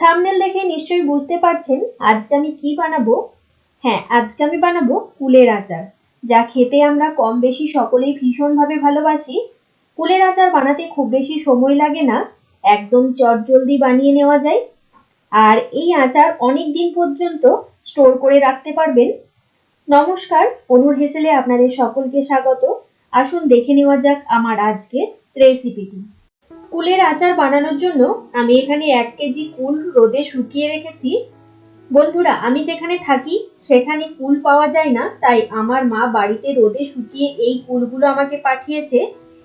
Thumbnail দেখে নিশ্চয়ই বুঝতে পারছেন আজকে আমি কি বানাবো? হ্যাঁ আজকে আমি বানাবো কুলের আচার। যা খেতে আমরা কম বেশি সকলেই ভীষণভাবে ভালোবাসি। কুলের আচার বানাতে খুব বেশি সময় লাগে না, একদম চটজলদি বানিয়ে নেওয়া যায়। আর এই আচার অনেক দিন পর্যন্ত স্টোর করে রাখতে পারবেন। নমস্কার, অনুর হেসেলে আপনাদের সকলকে স্বাগত। আসুন দেখে নেওয়া যাক আমার আজকের রেসিপিটি। কুলের আচার বানানোর জন্য আমি এখানে এক কেজি কুল রোদে শুকিয়ে রেখেছি। বন্ধুরা, আমি যেখানে থাকি, সেখানে কুল পাওয়া যায় না, তাই আমার মা বাড়িতে রোদে শুকিয়ে এই কুলগুলো আমাকে পাঠিয়েছে।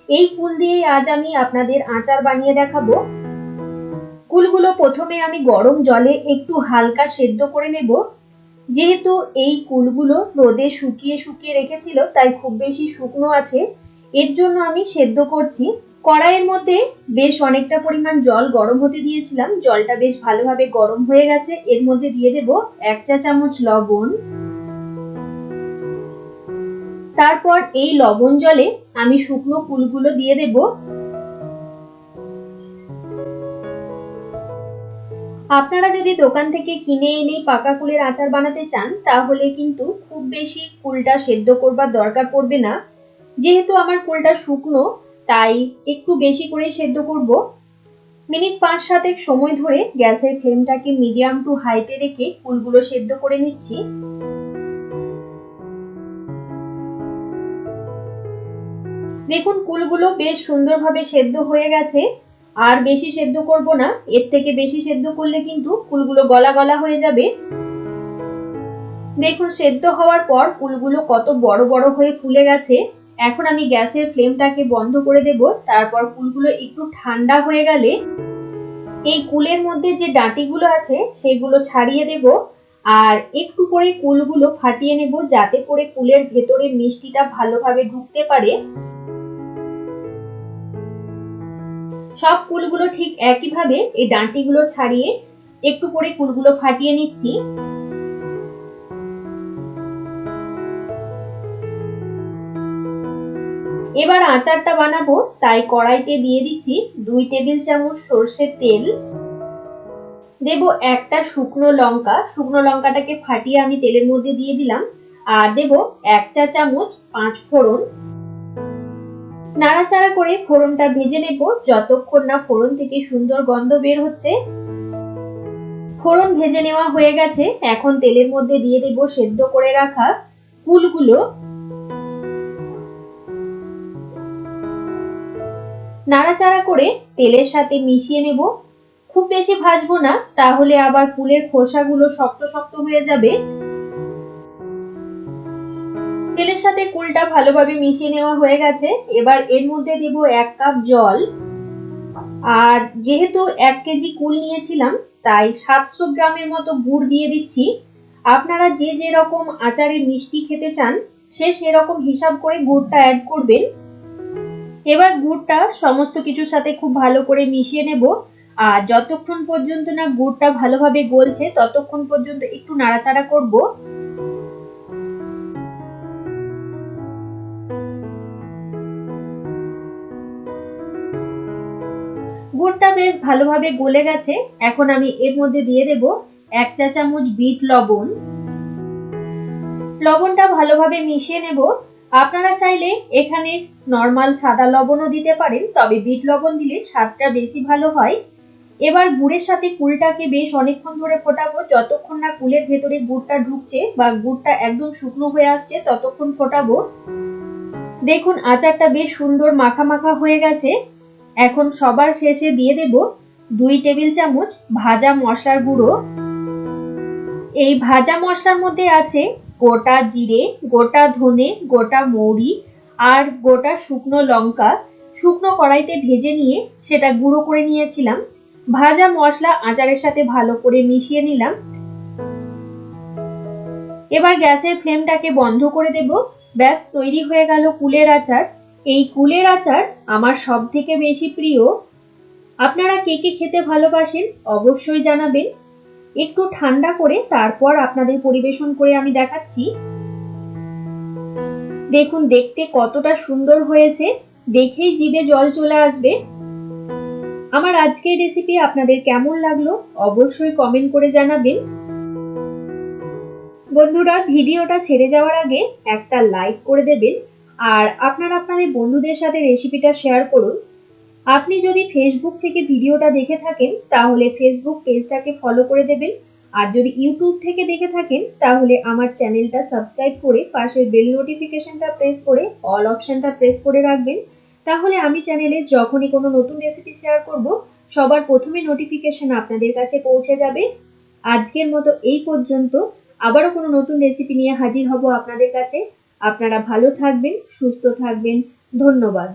এই কুল দিয়ে আজ আমি আপনাদের আচার বানিয়ে দেখাবো। কুলগুলো প্রথমে আমি গরম জলে একটু হালকা সেদ্ধ করে নেব। যেহেতু এই কুলগুলো রোদে শুকিয়ে শুকিয়ে রেখেছিল, তাই খুব বেশি শুকনো আছে। এর জন্য আমি সেদ্ধ করছি। কড়াইয়ের মধ্যে বেশ অনেকটা পরিমাণ জল গরম হতে দিয়েছিলাম। জলটা বেশ ভালোভাবে গরম হয়ে গেছে। এর মধ্যে দিয়ে দেব এক চা চামচ লবণ। তারপর এই লবণ জলে আমি শুকনো কুলগুলো দিয়ে দেব। আপনারা যদি দোকান থেকে কিনে এনে পাকা কুলের আচার বানাতে চান, তাহলে কিন্তু খুব বেশি কুলটা সেদ্ধ করবার দরকার পড়বে না। যেহেতু আমার কুলটা শুকনো তাই একটু বেশি করে সেদ্ধ করব। মিনিট পাঁচ সাতেক সময় ধরে গ্যাসের ফ্লেমটাকে মিডিয়াম টু হাইতে রেখে কুলগুলো সেদ্ধ করে নিচ্ছি। দেখুন কুলগুলো বেশ সুন্দরভাবে সেদ্ধ হয়ে গেছে। আর বেশি সেদ্ধ করব না, এর থেকে বেশি সেদ্ধ করলে কিন্তু কুলগুলো গলা গলা হয়ে যাবে। দেখুন, সেদ্ধ হওয়ার পর কুলগুলো কত বড় বড় হয়ে ফুলে গেছে। এখন আমি গ্যাসের ফ্লেমটাকে বন্ধ করে দেব, তারপর কুলগুলো একটু ঠান্ডা হয়ে গেলে এই কুলের মধ্যে যে ডাঁটিগুলো আছে সেগুলো ছাড়িয়ে দেব আর একটু করে কুলগুলো ফাটিয়ে নেব যাতে করে কুলের ভেতরে মিষ্টিটা ভালোভাবে ঢুকতে পারে। সব কুলগুলো ঠিক একইভাবে এই ডাঁটিগুলো ছাড়িয়ে একটু করে কুলগুলো ফাটিয়ে নিচ্ছি। এবার আচারটা বানাবো, তাই কড়াইতে দিয়ে দিচ্ছি দুই টেবিল চামচ সর্ষের তেল। দেব একটা শুকনো লঙ্কা, শুকনো লঙ্কাটাকে ফাটিয়ে আমি তেলের মধ্যে দিয়ে দিলাম। আর দেব এক চা চামচ পাঁচ ফোড়ন। নাড়াচাড়া করে ফোড়নটা ভেজে নেব, যতক্ষণ না ফোড়ন থেকে সুন্দর গন্ধ বের হচ্ছে। ফোড়ন ভেজে নেওয়া হয়ে গেছে, এখন তেলের মধ্যে দিয়ে দেব সেদ্ধ করে রাখা ফুলগুলো। নাড়াচাড়া করে তেলের সাথে মিশিয়ে নেব। খুব বেশি ভাজবো না, তাহলে আবার ফুলের খোসাগুলো শক্ত শক্ত হয়ে যাবে। তেলের সাথে কুলটা ভালোভাবে মিশিয়ে নেওয়া হয়ে গেছে। এবার এর মধ্যে দেব এক কাপ জল। আর যেহেতু এক কেজি কুল নিয়েছিলাম, তাই সাতশো গ্রামের মতো গুড় দিয়ে দিচ্ছি। আপনারা যে যে রকম আচারে মিষ্টি খেতে চান, সে সেরকম হিসাব করে গুড়টা অ্যাড করবেন। এবার গুড়টা সমস্ত কিছুর সাথে খুব ভালো করে মিশিয়ে নেব। আর যতক্ষণ পর্যন্ত না গুড়টা ভালোভাবে গলছে, ততক্ষণ পর্যন্ত একটু নাড়াচাড়া করব। গুড়টা বেশ ভালোভাবে গলে গেছে। এখন আমি এর মধ্যে দিয়ে দেব এক চা চামচ বিট লবণ। লবণটা ভালোভাবে মিশিয়ে নেব। আপনারা চাইলে এখানে নর্মাল সাদা লবণও দিতে পারেন, তবে বিট লবণ দিলে স্বাদটা বেশি ভালো হয়। এবার গুড়ের সাথে কুলটাকে বেশ অনেকক্ষণ ধরে ফোটাবো। যতক্ষণ না কুলের ভেতরে গুড়টা ঢুকছে বা গুড়টা একদম শুকনো হয়ে আসছে, ততক্ষণ ফোটাবো। দেখুন, আচারটা বেশ সুন্দর মাখা মাখা হয়ে গেছে। এখন সবার শেষে দিয়ে দেব দুই টেবিল চামচ ভাজা মশলার গুঁড়ো। এই ভাজা মশলার মধ্যে আছে গোটা জিরে, গোটা ধনে, গোটা মৌরি আর গোটা শুকনো লঙ্কা। শুকনো কড়াইতে ভেজে নিয়ে সেটা গুঁড়ো করে নিয়েছিলাম। ভাজা মশলা আচারের সাথে ভালো করে মিশিয়ে নিলাম। এবার গ্যাসের ফ্লেমটাকে বন্ধ করে দেব। ব্যাস, তৈরি হয়ে গেল কুলের আচার। এই কুলের আচার আমার সব থেকে বেশি প্রিয়। আপনারা কে কে খেতে ভালোবাসেন অবশ্যই জানাবেন। একটু ঠান্ডা করে তারপর আপনাদের পরিবেশন করে আমি দেখাচ্ছি। দেখুন, দেখতে কতটা সুন্দর হয়েছে। দেখেই জিভে জল চলে আসবে। আমার আজকের রেসিপি আপনাদের কেমন লাগল অবশ্যই কমেন্ট করে জানাবেন। বন্ধুরা, ভিডিওটা ছেড়ে যাওয়ার আগে একটা লাইক করে দেবেন। আর আপনারা আপনাদের বন্ধুদের সাথে রেসিপিটা শেয়ার করুন। আপনি যদি ফেসবুক থেকে ভিডিওটা দেখে থাকেন, তাহলে ফেসবুক পেজটাকে ফলো করে দেবেন। আর যদি ইউটিউব থেকে দেখে থাকেন, তাহলে আমার চ্যানেলটা সাবস্ক্রাইব করে পাশের বেল নোটিফিকেশনটা প্রেস করে অল অপশনটা প্রেস করে রাখবেন। তাহলে আমি চ্যানেলে যখনই কোনো নতুন রেসিপি শেয়ার করব, সবার প্রথমে নোটিফিকেশন আপনাদের কাছে পৌঁছে যাবে। আজকের মতো এই পর্যন্ত। আবারও কোনো নতুন রেসিপি নিয়ে হাজির হব আপনাদের কাছে। আপনারা ভালো থাকবেন, সুস্থ থাকবেন। ধন্যবাদ।